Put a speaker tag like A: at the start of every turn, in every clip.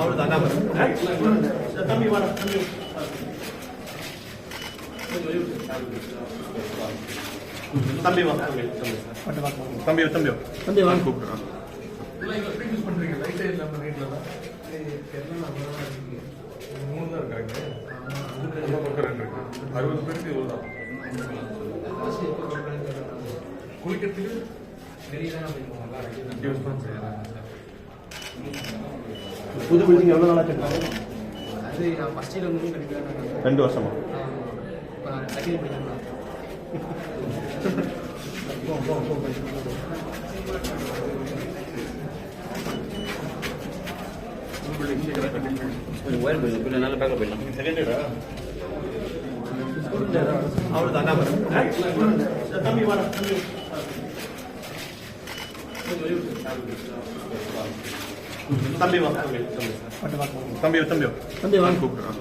A: அவ்வளோதான் தம்பி வாடா தம்பி தம்பி வா தம்பி தம்பி தம்பி
B: தம்பி வாங்க
A: கூப்பிடுறான்
C: பண்றீங்க லைட்டே இல்லாம நைட்ல தான் மூணு தான் இருக்காங்க பக்கம் ரெண்டு இருக்கு அறுபது பேருக்கு இவ்வளோ தான் குளிக்கிறதுக்கு யூஸ்
B: புது பில்டிங் எவ்வளோ நாளாக கட்டுறாங்க?
D: அது நான் ஃபஸ்ட் இயர் வந்து கண்டிப்பாக
A: ரெண்டு வருஷமா? தம்பி வாடா தம்பி தம்பி வா தம்பி தம்பி. தம்பி
B: தம்பி வாங்க.
A: கூப்பிடுறான்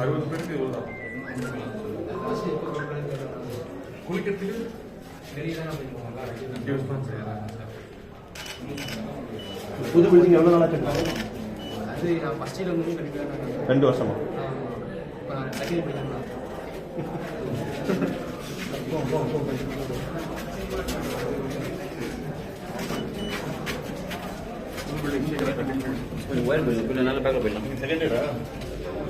C: அறுபது பேருக்கு இவ்வளோ தான். குளிக்கிறதுக்கு?
B: புது பில்டிங் எவ்வளோ நாளாக கட்டுறாங்க?
D: அது நான் ஃபஸ்ட் இயர் வந்து கண்டிப்பாக
A: ரெண்டு வருஷமா?
E: போயிடலாம் நல்ல பேக்கில் போயிடலாம்
A: செகண்ட் இயரா